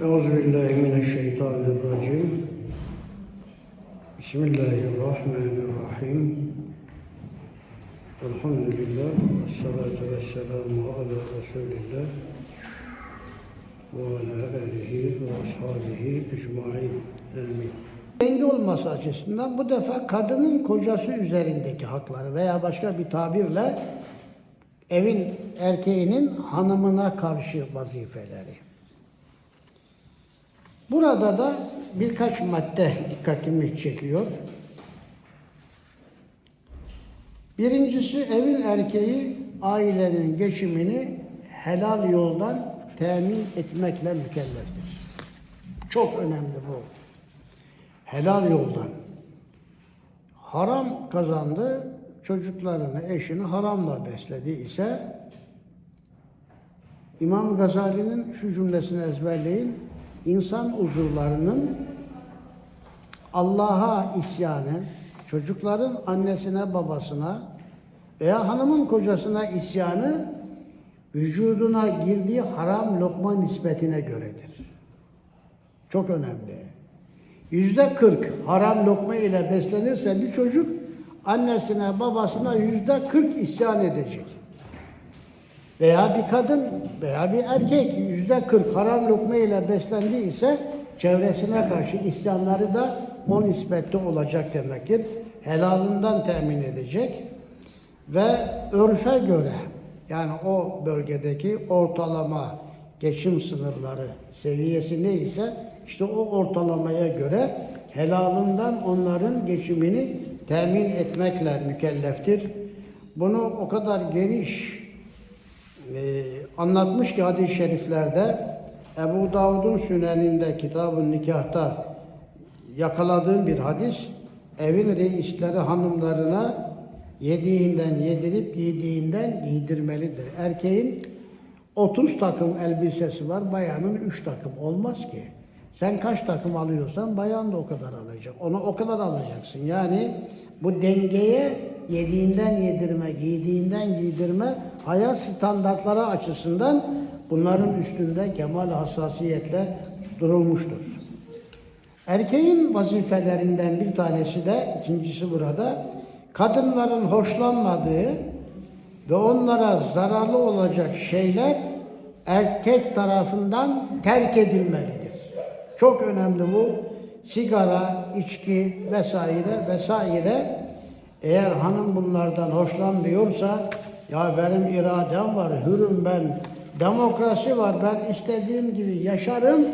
Euzu billahi mineşşeytanirracim. Bismillahirrahmanirrahim. Elhamdülillah ve salatu ve selamu ala Resulillah ve ala alihi ve ashabihi ecmain. Amin. Denge olması açısından bu defa kadının kocası üzerindeki hakları veya başka bir tabirle evin erkeğinin hanımına karşı vazifeleri. Burada da birkaç madde dikkatimi çekiyor. Birincisi evin erkeği ailenin geçimini helal yoldan temin etmekle mükelleftir. Çok önemli bu. Helal yoldan. Haram kazandı, çocuklarını, eşini haramla besledi ise İmam Gazali'nin şu cümlesini ezberleyin. İnsan uzuvlarının Allah'a isyanı, çocukların annesine babasına veya hanımın kocasına isyanı vücuduna girdiği haram lokma nispetine göredir. Çok önemli. Yüzde kırk haram lokma ile beslenirse bir çocuk annesine babasına yüzde kırk isyan edecek. Veya bir kadın veya bir erkek yüzde kırk haram lokma ile beslendiyse çevresine karşı isyanları da o nispette olacak demektir. Helalından temin edecek ve örfe göre yani o bölgedeki ortalama geçim sınırları seviyesi neyse işte o ortalamaya göre helalından onların geçimini temin etmekle mükelleftir. Bunu o kadar geniş e, anlatmış ki hadis-i şeriflerde Ebu Davud'un süneninde kitabın nikahta yakaladığım bir hadis evin reisleri hanımlarına yediğinden yedirip giydiğinden giydirmelidir. Erkeğin 30 takım elbisesi var, bayanın 3 takım olmaz ki. Sen kaç takım alıyorsan bayan da o kadar alacak. Onu o kadar alacaksın. Yani bu dengeye yediğinden yedirme, giydiğinden giydirme hayat standartları açısından bunların üstünde kemal hassasiyetle durulmuştur. Erkeğin vazifelerinden bir tanesi de ikincisi burada kadınların hoşlanmadığı ve onlara zararlı olacak şeyler erkek tarafından terk edilmelidir. Çok önemli bu. Sigara, içki vesaire vesaire eğer hanım bunlardan hoşlanmıyorsa ya benim iradem var, hürüm ben, demokrasi var, ben istediğim gibi yaşarım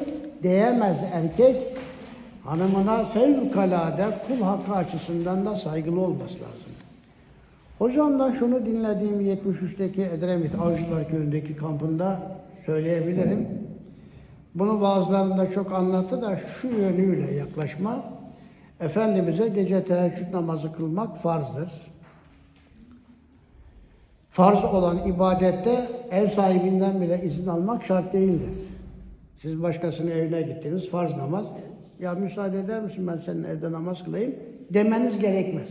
diyemez erkek. Hanımına fevkalade kul hakkı açısından da saygılı olması lazım. Hocamdan şunu dinlediğim 73'teki Edremit Avcılar Köyü'ndeki kampında söyleyebilirim. Bunu bazılarında çok anlattı da şu yönüyle yaklaşma. Efendimiz'e gece teheccüd namazı kılmak farzdır. Farz olan ibadette ev sahibinden bile izin almak şart değildir. Siz başkasının evine gittiniz, farz namaz. Ya müsaade eder misin ben senin evde namaz kılayım? Demeniz gerekmez.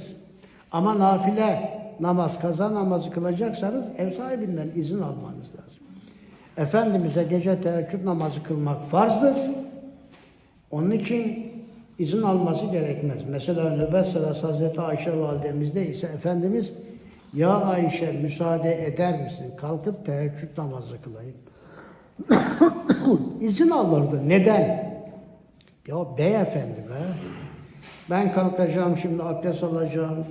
Ama nafile namaz, kaza namazı kılacaksanız ev sahibinden izin almanız lazım. Efendimiz'e gece teheccüd namazı kılmak farzdır. Onun için izin alması gerekmez. Mesela nöbet sırası Hazreti Ayşe validemizde ise Efendimiz ya Ayşe müsaade eder misin? Kalkıp teheccüd namazı kılayım. izin alırdı. Neden? Ya beyefendi be. Ben kalkacağım şimdi abdest alacağım.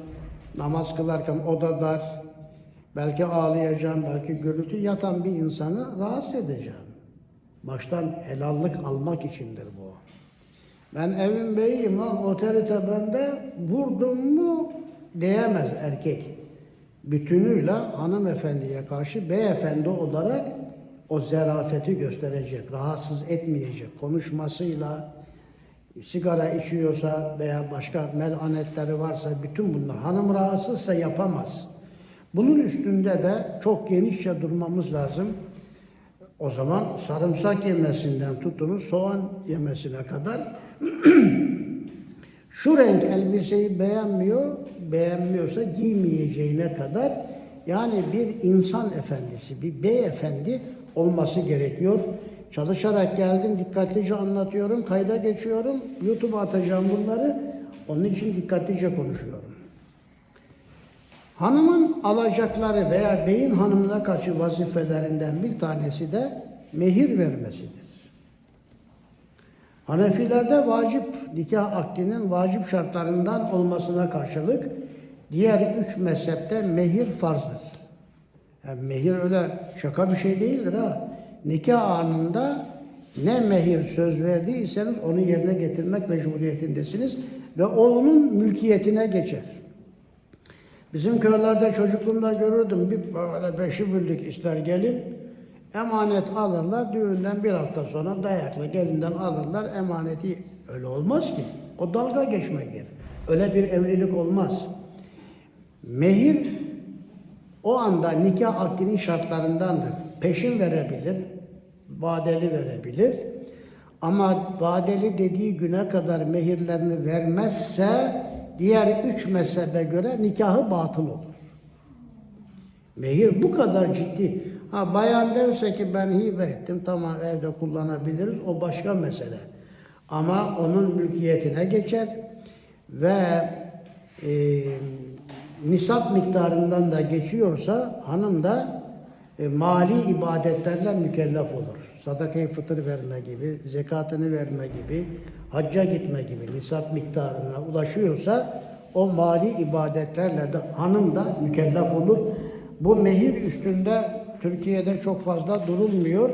Namaz kılarken oda dar. Belki ağlayacağım, belki gürültü yatan bir insanı rahatsız edeceğim. Baştan helallik almak içindir bu. Ben evin beyiyim lan otorite bende vurdum mu diyemez erkek. Bütünüyle hanımefendiye karşı beyefendi olarak o zerafeti gösterecek, rahatsız etmeyecek konuşmasıyla, sigara içiyorsa veya başka melanetleri varsa bütün bunlar hanım rahatsızsa yapamaz. Bunun üstünde de çok genişçe durmamız lazım. O zaman sarımsak yemesinden tutunuz soğan yemesine kadar şu renk elbiseyi beğenmiyor, beğenmiyorsa giymeyeceğine kadar yani bir insan efendisi, bir beyefendi olması gerekiyor. Çalışarak geldim, dikkatlice anlatıyorum, kayda geçiyorum. YouTube'a atacağım bunları. Onun için dikkatlice konuşuyorum. Hanımın alacakları veya beyin hanımına karşı vazifelerinden bir tanesi de mehir vermesidir. Hanefilerde vacip nikah akdinin vacip şartlarından olmasına karşılık diğer üç mezhepte mehir farzdır. Yani mehir öyle şaka bir şey değildir ha. Nikah anında ne mehir söz verdiyseniz onu yerine getirmek mecburiyetindesiniz ve onun mülkiyetine geçer. Bizim köylerde çocukluğumda görürdüm bir böyle beşi birlik ister gelin emanet alırlar düğünden bir hafta sonra dayakla gelinden alırlar emaneti öyle olmaz ki o dalga geçmektir. Öyle bir evlilik olmaz. Mehir o anda nikah akdinin şartlarındandır. Peşin verebilir, vadeli verebilir. Ama vadeli dediği güne kadar mehirlerini vermezse diğer üç mezhebe göre nikahı batıl olur. Mehir bu kadar ciddi. Ha bayan derse ki ben hibe ettim tamam evde kullanabiliriz o başka mesele. Ama onun mülkiyetine geçer ve e, nisap miktarından da geçiyorsa hanım da e, mali ibadetlerle mükellef olur. Sadakayı fıtır verme gibi, zekatını verme gibi, hacca gitme gibi nisap miktarına ulaşıyorsa o mali ibadetlerle de hanım da mükellef olur. Bu mehir üstünde Türkiye'de çok fazla durulmuyor.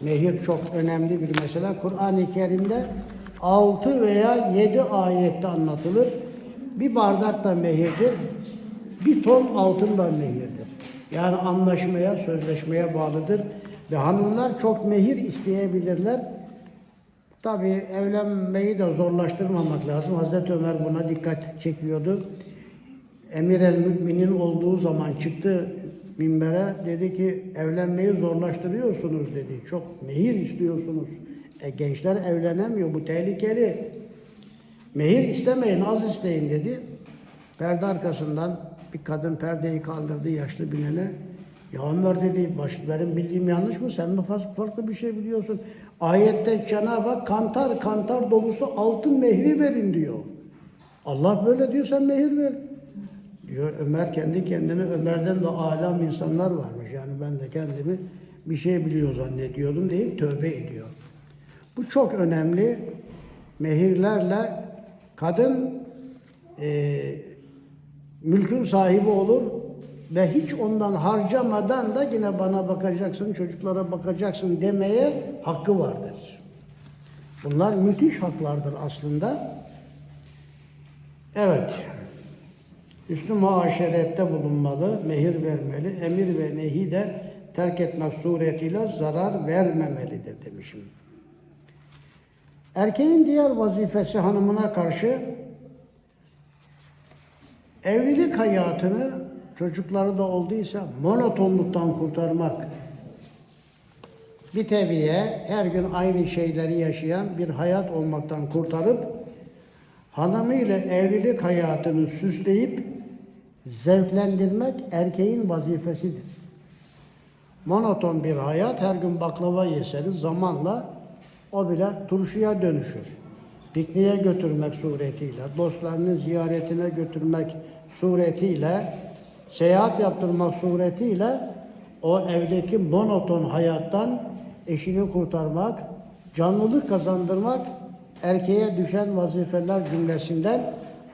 Mehir çok önemli bir mesele. Kur'an-ı Kerim'de 6 veya 7 ayette anlatılır. Bir bardak da mehirdir, bir ton altın da mehirdir. Yani anlaşmaya, sözleşmeye bağlıdır. Ve hanımlar çok mehir isteyebilirler. Tabi evlenmeyi de zorlaştırmamak lazım. Hazreti Ömer buna dikkat çekiyordu. Emir el müminin olduğu zaman çıktı minbere dedi ki evlenmeyi zorlaştırıyorsunuz dedi. Çok mehir istiyorsunuz. E, gençler evlenemiyor bu tehlikeli. Mehir istemeyin az isteyin dedi. Perde arkasından bir kadın perdeyi kaldırdı yaşlı binene. Ya Ömer dedi baş, benim bildiğim yanlış mı? Sen mi farklı bir şey biliyorsun? Ayette Cenab-ı Hak kantar kantar dolusu altın mehri verin diyor. Allah böyle diyor sen mehir ver. Diyor Ömer kendi kendine Ömer'den de alam insanlar varmış. Yani ben de kendimi bir şey biliyor zannediyordum deyip tövbe ediyor. Bu çok önemli. Mehirlerle kadın e, mülkün sahibi olur ve hiç ondan harcamadan da yine bana bakacaksın, çocuklara bakacaksın demeye hakkı vardır. Bunlar müthiş haklardır aslında. Evet. Üstü muaşerette bulunmalı, mehir vermeli, emir ve nehi de terk etmek suretiyle zarar vermemelidir demişim. Erkeğin diğer vazifesi hanımına karşı evlilik hayatını çocukları da olduysa monotonluktan kurtarmak. Bir teviye her gün aynı şeyleri yaşayan bir hayat olmaktan kurtarıp hanımıyla evlilik hayatını süsleyip zevklendirmek erkeğin vazifesidir. Monoton bir hayat her gün baklava yeseniz zamanla o bile turşuya dönüşür. Pikniğe götürmek suretiyle, dostlarını ziyaretine götürmek suretiyle, seyahat yaptırmak suretiyle o evdeki monoton hayattan eşini kurtarmak, canlılık kazandırmak erkeğe düşen vazifeler cümlesinden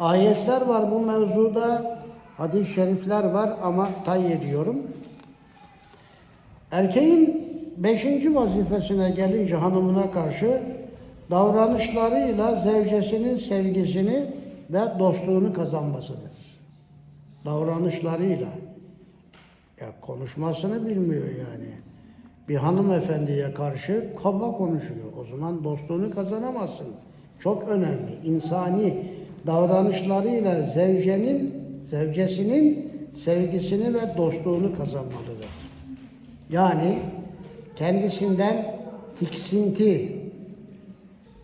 ayetler var bu mevzuda, hadis-i şerifler var ama tay ediyorum. Erkeğin beşinci vazifesine gelince hanımına karşı davranışlarıyla zevcesinin sevgisini ve dostluğunu kazanmasıdır. Davranışlarıyla. Ya konuşmasını bilmiyor yani. Bir hanımefendiye karşı kaba konuşuyor. O zaman dostluğunu kazanamazsın. Çok önemli. İnsani davranışlarıyla zevcenin, zevcesinin sevgisini ve dostluğunu kazanmalıdır. Yani kendisinden tiksinti,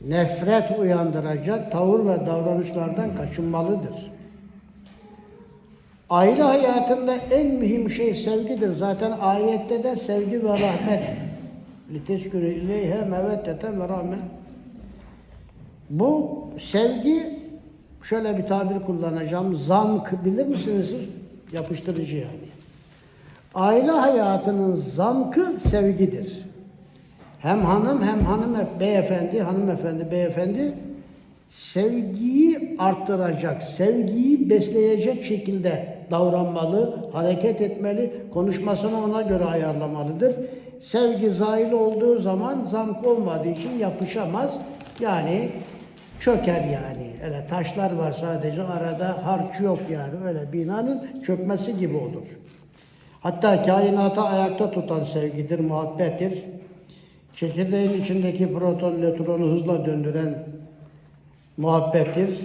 nefret uyandıracak tavır ve davranışlardan kaçınmalıdır. Aile hayatında en mühim şey sevgidir. Zaten ayette de sevgi ve rahmet liteskünü ileyhe meveddeten ve. Bu sevgi şöyle bir tabir kullanacağım. Zamk bilir misiniz siz? Yapıştırıcı yani. Aile hayatının zamkı sevgidir. Hem hanım hem hanım beyefendi, hanımefendi, beyefendi sevgiyi arttıracak, sevgiyi besleyecek şekilde davranmalı, hareket etmeli, konuşmasını ona göre ayarlamalıdır. Sevgi zahil olduğu zaman zamk olmadığı için yapışamaz. Yani çöker yani. Öyle taşlar var sadece arada harç yok yani. Öyle binanın çökmesi gibi olur. Hatta kainatı ayakta tutan sevgidir, muhabbettir. Çekirdeğin içindeki proton, nötronu hızla döndüren muhabbettir.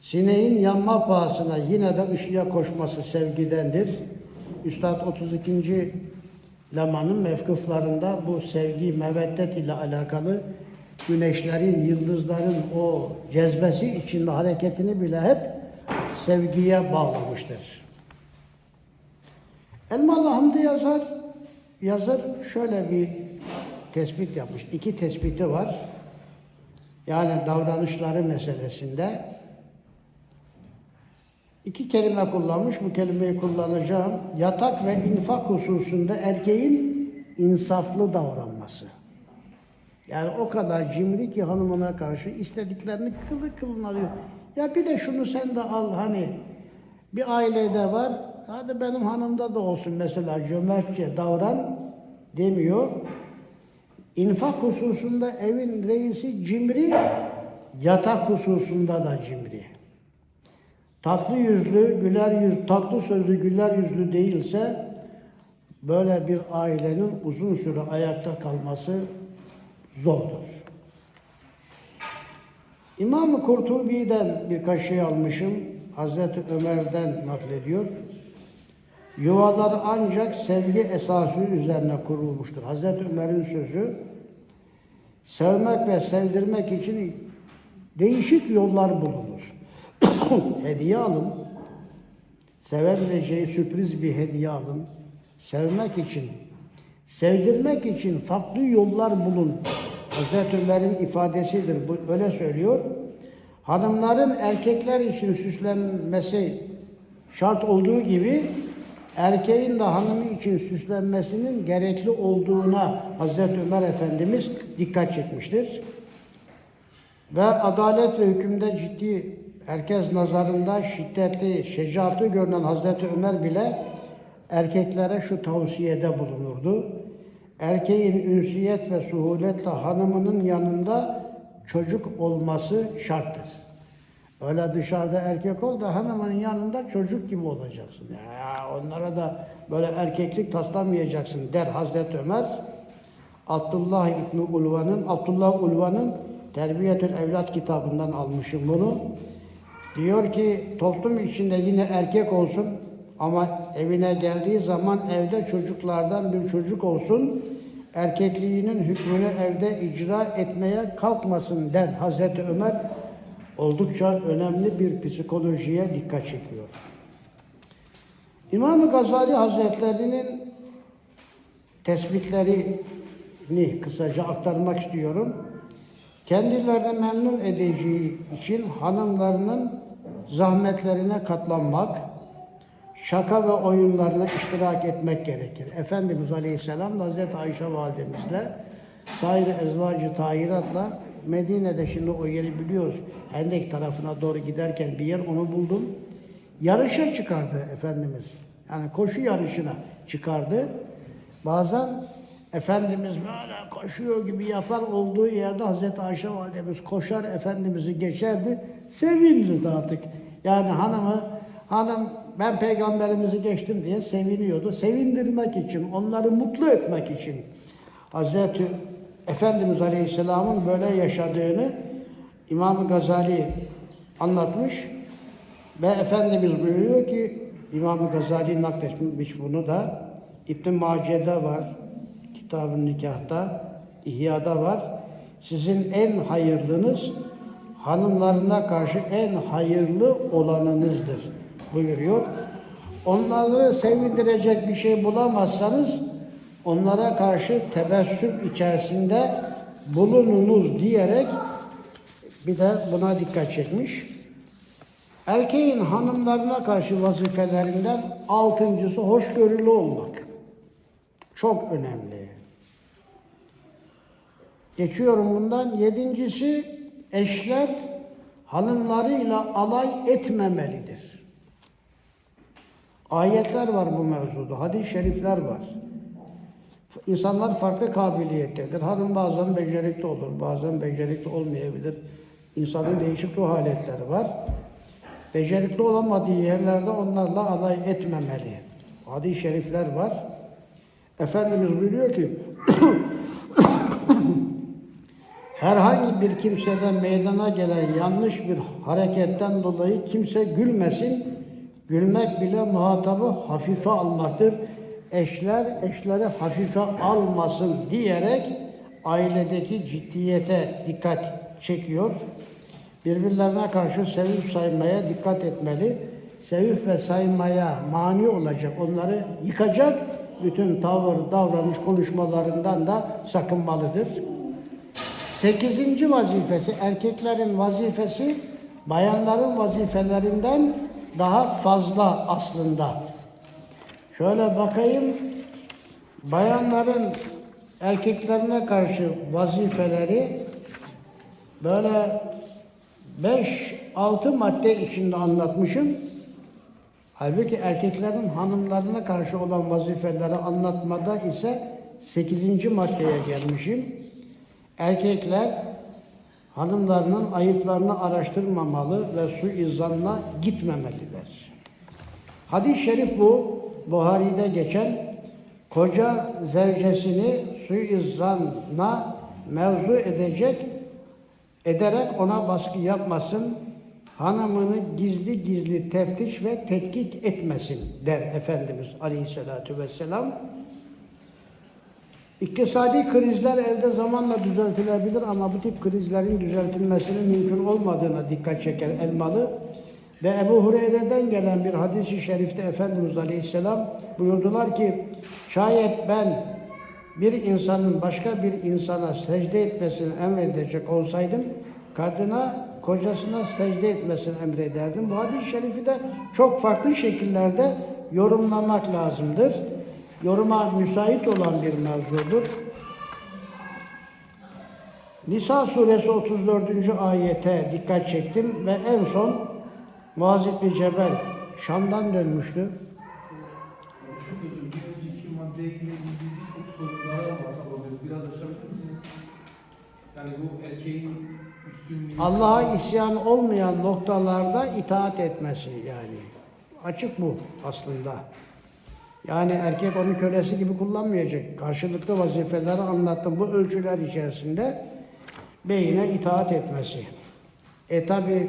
Sineğin yanma pahasına yine de ışığa koşması sevgidendir. Üstad 32. Leman'ın mevkıflarında bu sevgi, meveddet ile alakalı güneşlerin, yıldızların o cezbesi içinde hareketini bile hep sevgiye bağlamıştır. Elmalı Hamdi yazar, yazar şöyle bir tespit yapmış. İki tespiti var. Yani davranışları meselesinde. İki kelime kullanmış. Bu kelimeyi kullanacağım. Yatak ve infak hususunda erkeğin insaflı davranması. Yani o kadar cimri ki hanımına karşı istediklerini kılı kılına alıyor. Ya bir de şunu sen de al hani bir ailede var. Hadi benim hanımda da olsun mesela cömertçe davran demiyor. İnfak hususunda evin reisi cimri, yatak hususunda da cimri. Tatlı yüzlü, güler yüz, tatlı sözlü, güler yüzlü değilse böyle bir ailenin uzun süre ayakta kalması zordur. İmam-ı Kurtubi'den birkaç şey almışım. Hazreti Ömer'den naklediyor. Yuvalar ancak sevgi esası üzerine kurulmuştur. Hazreti Ömer'in sözü sevmek ve sevdirmek için değişik yollar bulunur. hediye alın. Sevebileceği sürpriz bir hediye alın. Sevmek için, sevdirmek için farklı yollar bulun. Hazreti Ömer'in ifadesidir. Bu öyle söylüyor. Hanımların erkekler için süslenmesi şart olduğu gibi erkeğin de hanımı için süslenmesinin gerekli olduğuna Hazreti Ömer Efendimiz dikkat çekmiştir. Ve adalet ve hükümde ciddi herkes nazarında şiddetli, şecaatli görünen Hazreti Ömer bile erkeklere şu tavsiyede bulunurdu. Erkeğin ünsiyet ve suhuletle hanımının yanında çocuk olması şarttır. Öyle dışarıda erkek ol da hanımın yanında çocuk gibi olacaksın. Ya onlara da böyle erkeklik taslamayacaksın der Hazreti Ömer. Abdullah İbni Ulvan'ın, Abdullah Ulvan'ın Terbiyetül Evlat kitabından almışım bunu. Diyor ki toplum içinde yine erkek olsun ama evine geldiği zaman evde çocuklardan bir çocuk olsun. Erkekliğinin hükmünü evde icra etmeye kalkmasın der Hazreti Ömer oldukça önemli bir psikolojiye dikkat çekiyor. İmam-ı Gazali Hazretleri'nin tespitlerini kısaca aktarmak istiyorum. Kendilerini memnun edeceği için hanımlarının zahmetlerine katlanmak, şaka ve oyunlarına iştirak etmek gerekir. Efendimiz Aleyhisselam Hazreti Ayşe validemizle sair ezvacı tahiratla Medine'de şimdi o yeri biliyoruz. Hendek tarafına doğru giderken bir yer onu buldum. Yarışa çıkardı Efendimiz. Yani koşu yarışına çıkardı. Bazen Efendimiz böyle koşuyor gibi yapar olduğu yerde Hazreti Ayşe validemiz koşar Efendimiz'i geçerdi. Sevinirdi artık. Yani hanımı hanım ben peygamberimizi geçtim diye seviniyordu. Sevindirmek için, onları mutlu etmek için Hazreti Efendimiz Aleyhisselam'ın böyle yaşadığını İmam Gazali anlatmış ve Efendimiz buyuruyor ki İmam Gazali nakletmiş bunu da İbn Mace'de var, kitabın nikahta, İhya'da var. Sizin en hayırlınız hanımlarına karşı en hayırlı olanınızdır buyuruyor. Onları sevindirecek bir şey bulamazsanız onlara karşı tebessüm içerisinde bulununuz diyerek bir de buna dikkat çekmiş. Erkeğin hanımlarına karşı vazifelerinden altıncısı hoşgörülü olmak. Çok önemli. Geçiyorum bundan. Yedincisi eşler hanımlarıyla alay etmemelidir. Ayetler var bu mevzuda, hadis-i şerifler var. İnsanlar farklı kabiliyettedir. Hanım bazen becerikli olur, bazen becerikli olmayabilir. İnsanın değişik ruh haletleri var. Becerikli olamadığı yerlerde onlarla alay etmemeli. Hadis-i şerifler var. Efendimiz buyuruyor ki herhangi bir kimseden meydana gelen yanlış bir hareketten dolayı kimse gülmesin. Gülmek bile muhatabı hafife almaktır. Eşler eşleri hafife almasın diyerek ailedeki ciddiyete dikkat çekiyor. Birbirlerine karşı sevip saymaya dikkat etmeli. Sevip ve saymaya mani olacak, onları yıkacak bütün tavır, davranış, konuşmalarından da sakınmalıdır. Sekizinci vazifesi, erkeklerin vazifesi bayanların vazifelerinden daha fazla aslında. Şöyle bakayım, bayanların erkeklerine karşı vazifeleri böyle 5-6 madde içinde anlatmışım. Halbuki erkeklerin hanımlarına karşı olan vazifeleri anlatmada ise 8. maddeye gelmişim. Erkekler hanımlarının ayıplarını araştırmamalı ve suizanla gitmemeliler. Hadis-i şerif bu. Buhari'de geçen koca zevcesini suizanla mevzu edecek ederek ona baskı yapmasın, hanımını gizli gizli teftiş ve tetkik etmesin der Efendimiz Aleyhisselatü Vesselam. İktisadi krizler evde zamanla düzeltilebilir ama bu tip krizlerin düzeltilmesinin mümkün olmadığına dikkat çeker Elmalı. Ve Ebu Hureyre'den gelen bir hadisi şerifte Efendimiz Aleyhisselam buyurdular ki şayet ben bir insanın başka bir insana secde etmesini emredecek olsaydım kadına kocasına secde etmesini emrederdim. Bu hadis-i şerifi de çok farklı şekillerde yorumlamak lazımdır. Yoruma müsait olan bir mevzudur. Nisa suresi 34. ayete dikkat çektim ve en son Muaz İbni Cebel Şam'dan dönmüştü. Çok özür dilerim. Bir önceki maddeyle ilgili çok sorulara muhatap. Biraz açabilir misiniz? Yani bu erkeğin üstünlüğü... Allah'a isyan olmayan noktalarda itaat etmesi yani. Açık bu aslında. Yani erkek onun kölesi gibi kullanmayacak. Karşılıklı vazifeleri anlattım. Bu ölçüler içerisinde beyine itaat etmesi. E tabi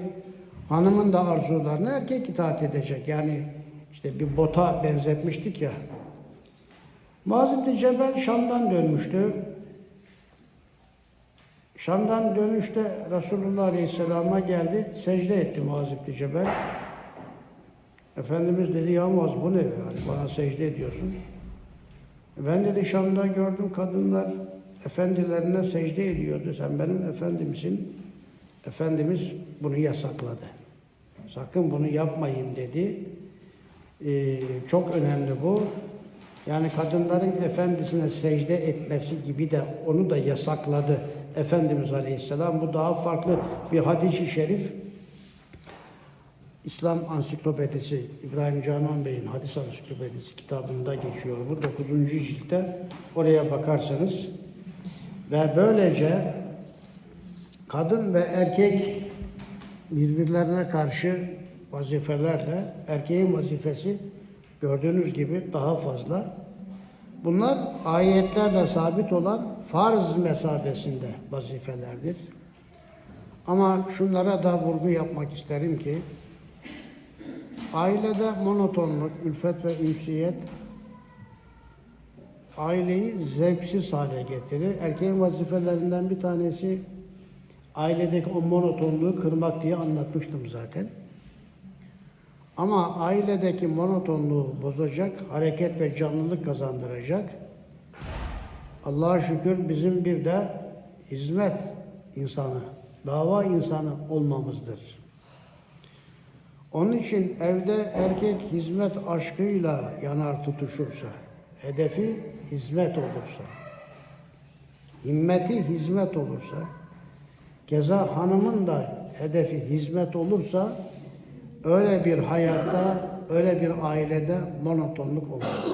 hanımın da arzularına erkek itaat edecek. Yani işte bir bota benzetmiştik ya. Muaz İbni Cebel Şam'dan dönmüştü. Şam'dan dönüşte Resulullah Aleyhisselam'a geldi. Secde etti Muaz İbni Cebel. Efendimiz dedi ya Muaz bu ne yani bana secde ediyorsun. Ben dedi Şam'da gördüm kadınlar efendilerine secde ediyordu. Sen benim efendimsin. Efendimiz bunu yasakladı. Sakın bunu yapmayın dedi. Ee, çok önemli bu. Yani kadınların efendisine secde etmesi gibi de onu da yasakladı Efendimiz Aleyhisselam. Bu daha farklı bir hadis-i şerif. İslam Ansiklopedisi İbrahim Canan Bey'in Hadis Ansiklopedisi kitabında geçiyor bu 9. ciltte. Oraya bakarsanız ve böylece kadın ve erkek birbirlerine karşı vazifelerle erkeğin vazifesi gördüğünüz gibi daha fazla. Bunlar ayetlerle sabit olan farz mesabesinde vazifelerdir. Ama şunlara da vurgu yapmak isterim ki ailede monotonluk, ülfet ve ünsiyet aileyi zevksiz hale getirir. Erkeğin vazifelerinden bir tanesi ailedeki o monotonluğu kırmak diye anlatmıştım zaten. Ama ailedeki monotonluğu bozacak, hareket ve canlılık kazandıracak Allah'a şükür bizim bir de hizmet insanı, dava insanı olmamızdır. Onun için evde erkek hizmet aşkıyla yanar tutuşursa, hedefi hizmet olursa, himmeti hizmet olursa, keza hanımın da hedefi hizmet olursa, öyle bir hayatta, öyle bir ailede monotonluk olmaz.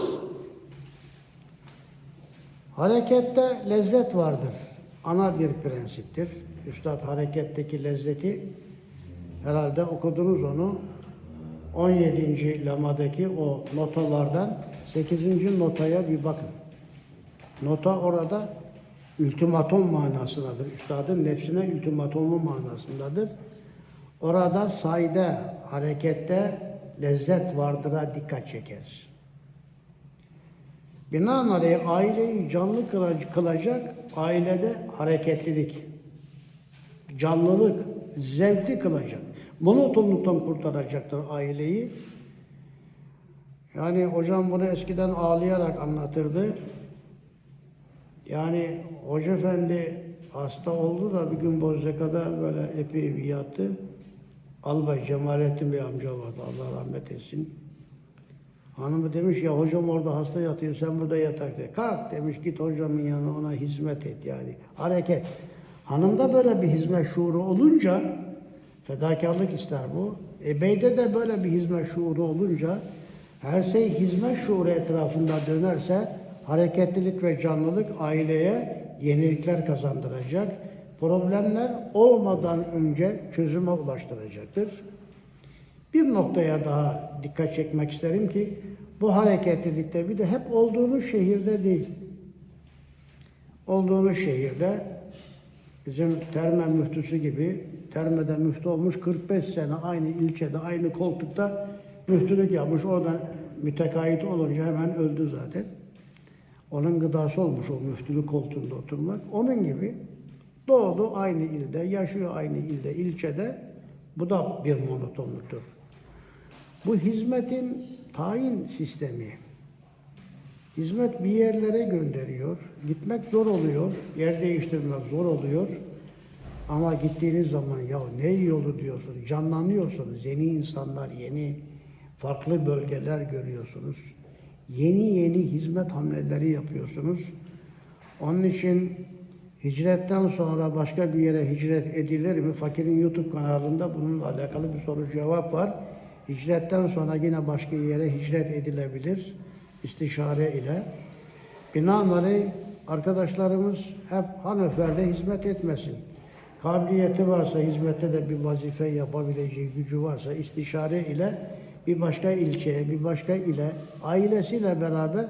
Harekette lezzet vardır. Ana bir prensiptir. Üstad hareketteki lezzeti herhalde okudunuz onu. 17. lamadaki o notalardan 8. notaya bir bakın. Nota orada ultimatom manasındadır. Üstadın nefsine ultimatomu manasındadır. Orada sayde, harekette lezzet vardıra dikkat çeker. Binaenaleyh aileyi canlı kılac- kılacak ailede hareketlilik, canlılık, zevkli kılacak. Monotonluktan kurtaracaktır aileyi. Yani hocam bunu eskiden ağlayarak anlatırdı. Yani Hoca Efendi hasta oldu da bir gün Bozyaka'da böyle epey bir yattı. Albay Cemalettin bir amca vardı Allah rahmet etsin. Hanımı demiş ya hocam orada hasta yatıyor sen burada yatak de. Kalk demiş git hocamın yanına ona hizmet et yani. Hareket. Hanımda böyle bir hizmet şuuru olunca fedakarlık ister bu. E beyde de böyle bir hizmet şuuru olunca her şey hizmet şuuru etrafında dönerse hareketlilik ve canlılık aileye yenilikler kazandıracak. Problemler olmadan önce çözüme ulaştıracaktır. Bir noktaya daha dikkat çekmek isterim ki bu hareketlilikte bir de hep olduğunuz şehirde değil. Olduğunuz şehirde bizim Terme müftüsü gibi Terme'de müftü olmuş 45 sene aynı ilçede aynı koltukta müftülük yapmış. Oradan mütekayit olunca hemen öldü zaten. Onun gıdası olmuş o müftülük koltuğunda oturmak. Onun gibi doğdu aynı ilde, yaşıyor aynı ilde, ilçede. Bu da bir monotonluktur. Bu hizmetin tayin sistemi. Hizmet bir yerlere gönderiyor. Gitmek zor oluyor. Yer değiştirmek zor oluyor. Ama gittiğiniz zaman ya ne yolu diyorsun, canlanıyorsunuz. Yeni insanlar, yeni farklı bölgeler görüyorsunuz. Yeni yeni hizmet hamleleri yapıyorsunuz. Onun için hicretten sonra başka bir yere hicret edilir mi? Fakir'in YouTube kanalında bununla alakalı bir soru cevap var. Hicretten sonra yine başka yere hicret edilebilir istişare ile. Binaenaleyh arkadaşlarımız hep Hanöfer'de hizmet etmesin. Kabiliyeti varsa, hizmette de bir vazife yapabileceği gücü varsa istişare ile bir başka ilçeye, bir başka ile ailesiyle beraber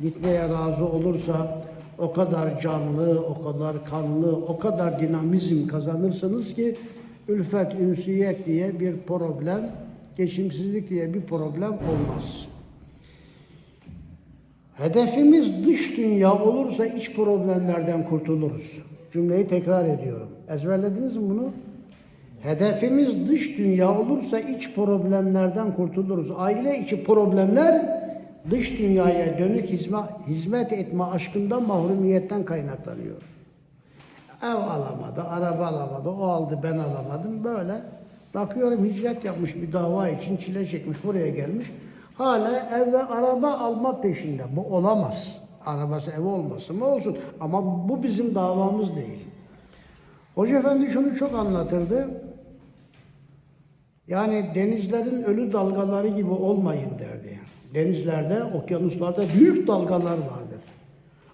gitmeye razı olursa o kadar canlı, o kadar kanlı, o kadar dinamizm kazanırsınız ki ülfet, ünsiyet diye bir problem, geçimsizlik diye bir problem olmaz. Hedefimiz dış dünya olursa iç problemlerden kurtuluruz. Cümleyi tekrar ediyorum. Ezberlediniz mi bunu? Hedefimiz dış dünya olursa iç problemlerden kurtuluruz. Aile içi problemler dış dünyaya dönük hizmet, etme aşkından mahrumiyetten kaynaklanıyor. Ev alamadı, araba alamadı, o aldı ben alamadım böyle. Bakıyorum hicret yapmış bir dava için çile çekmiş buraya gelmiş. Hala ev ve araba alma peşinde. Bu olamaz. Arabası evi olmasın mı olsun. Ama bu bizim davamız değil. Hoca Efendi şunu çok anlatırdı. Yani denizlerin ölü dalgaları gibi olmayın derdi. Denizlerde, okyanuslarda büyük dalgalar vardır.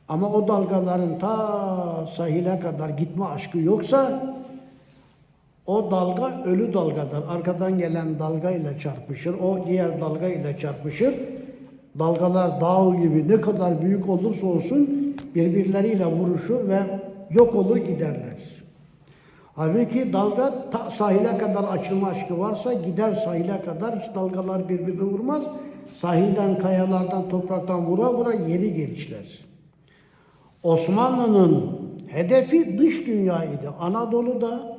Ama o dalgaların ta sahile kadar gitme aşkı yoksa o dalga ölü dalgadır. Arkadan gelen dalga ile çarpışır. O diğer dalga ile çarpışır. Dalgalar dağ gibi ne kadar büyük olursa olsun birbirleriyle vuruşur ve yok olur giderler. Halbuki dalga ta sahile kadar açılma aşkı varsa gider sahile kadar hiç dalgalar birbirine vurmaz. Sahilden, kayalardan, topraktan vura vura yeri genişler. Osmanlı'nın hedefi dış dünyaydı. Anadolu'da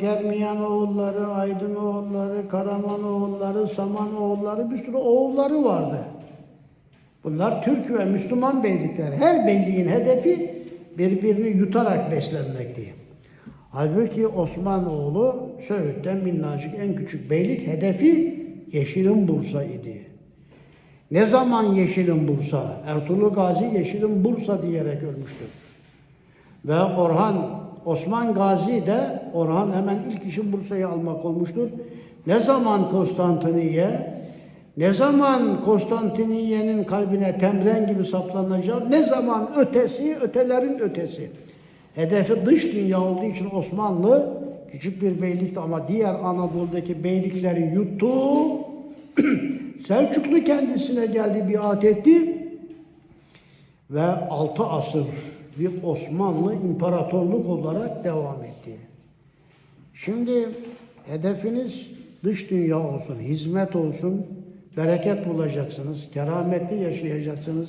Germiyan oğulları, Aydın oğulları, Karaman oğulları, Saman oğulları bir sürü oğulları vardı. Bunlar Türk ve Müslüman beylikler. Her beyliğin hedefi birbirini yutarak beslenmekti. Halbuki Osmanoğlu Söğüt'ten minnacık en küçük beylik hedefi Yeşilin Bursa idi. Ne zaman Yeşilin Bursa? Ertuğrul Gazi Yeşilin Bursa diyerek ölmüştür. Ve Orhan, Osman Gazi de Orhan hemen ilk işi Bursa'yı almak olmuştur. Ne zaman Konstantiniye, ne zaman Konstantiniye'nin kalbine temren gibi saplanacak, ne zaman ötesi, ötelerin ötesi. Hedefi dış dünya olduğu için Osmanlı küçük bir beylikti ama diğer Anadolu'daki beylikleri yuttu. Selçuklu kendisine geldi, biat etti ve 6 asır bir Osmanlı imparatorluk olarak devam etti. Şimdi hedefiniz dış dünya olsun, hizmet olsun, bereket bulacaksınız, kerametli yaşayacaksınız.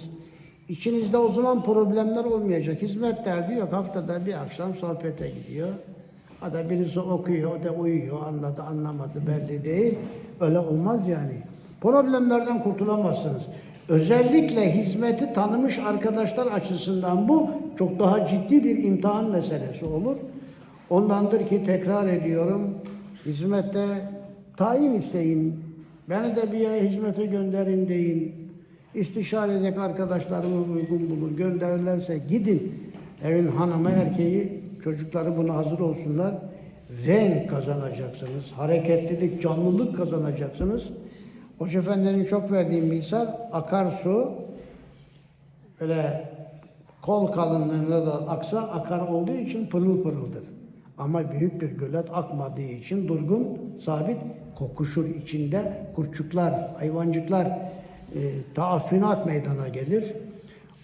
İçinizde o zaman problemler olmayacak. Hizmet derdi yok. Haftada bir akşam sohbete gidiyor. O da birisi okuyor, o da uyuyor. Anladı, anlamadı belli değil. Öyle olmaz yani. Problemlerden kurtulamazsınız. Özellikle hizmeti tanımış arkadaşlar açısından bu çok daha ciddi bir imtihan meselesi olur. Ondandır ki tekrar ediyorum, hizmette tayin isteyin. Beni de bir yere hizmete gönderin deyin. İstişare edecek arkadaşlarımı uygun bulur. Gönderirlerse gidin. Evin hanımı, erkeği, çocukları buna hazır olsunlar. Renk kazanacaksınız. Hareketlilik, canlılık kazanacaksınız. Hoca Efendi'nin çok verdiği misal akarsu öyle kol kalınlığında da aksa akar olduğu için pırıl pırıldır. Ama büyük bir gölet akmadığı için durgun, sabit kokuşur içinde kurçuklar, hayvancıklar e, taaffinat meydana gelir.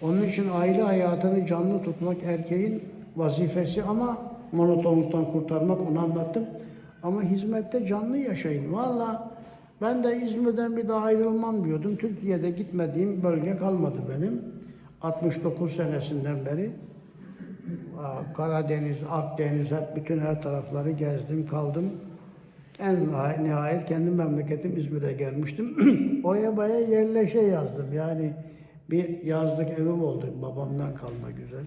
Onun için aile hayatını canlı tutmak erkeğin vazifesi ama monotonluktan kurtarmak onu anlattım. Ama hizmette canlı yaşayın. Valla ben de İzmir'den bir daha ayrılmam diyordum. Türkiye'de gitmediğim bölge kalmadı benim. 69 senesinden beri. Karadeniz, Akdeniz hep bütün her tarafları gezdim, kaldım. En nihayet kendi memleketim İzmir'e gelmiştim. Oraya bayağı yerleşe yazdım. Yani bir yazlık evim oldu babamdan kalma güzel.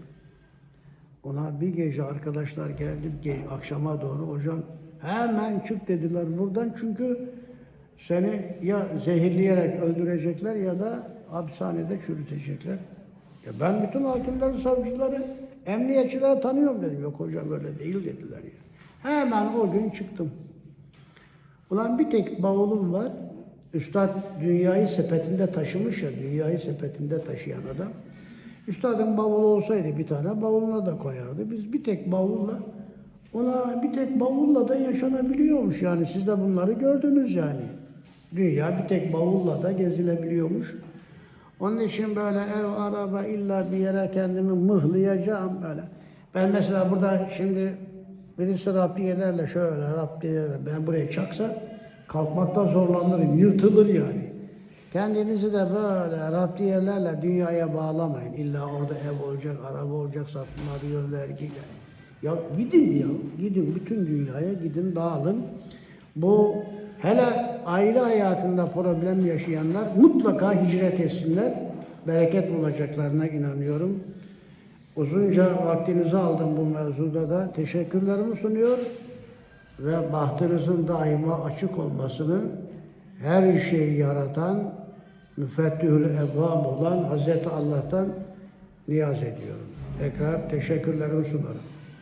Ona bir gece arkadaşlar geldi ge- akşama doğru hocam hemen çık dediler buradan çünkü seni ya zehirleyerek öldürecekler ya da hapishanede çürütecekler. Ya ben bütün hakimleri, savcıları, emniyetçileri tanıyorum dedim. Yok hocam öyle değil dediler ya. Hemen o gün çıktım. Ulan bir tek bavulum var. Üstad dünyayı sepetinde taşımış ya, dünyayı sepetinde taşıyan adam. Üstadın bavulu olsaydı bir tane bavuluna da koyardı. Biz bir tek bavulla, ona bir tek bavulla da yaşanabiliyormuş yani. Siz de bunları gördünüz yani. Dünya bir tek bavulla da gezilebiliyormuş. Onun için böyle ev, araba illa bir yere kendimi mıhlayacağım böyle. Ben mesela burada şimdi birisi raptiyelerle şöyle raptiyelerle ben buraya çaksa kalkmakta zorlanırım, yırtılır yani. Kendinizi de böyle raptiyelerle dünyaya bağlamayın. İlla orada ev olacak, araba olacak, satın alıyor, vergi. Ya gidin ya, gidin bütün dünyaya gidin, dağılın. Bu hele aile hayatında problem yaşayanlar mutlaka hicret etsinler. Bereket bulacaklarına inanıyorum. Uzunca vaktinizi aldım bu mevzuda da. Teşekkürlerimi sunuyor ve bahtınızın daima açık olmasını her şeyi yaratan, müfettihül evvam olan Hazreti Allah'tan niyaz ediyorum. Tekrar teşekkürlerimi sunarım.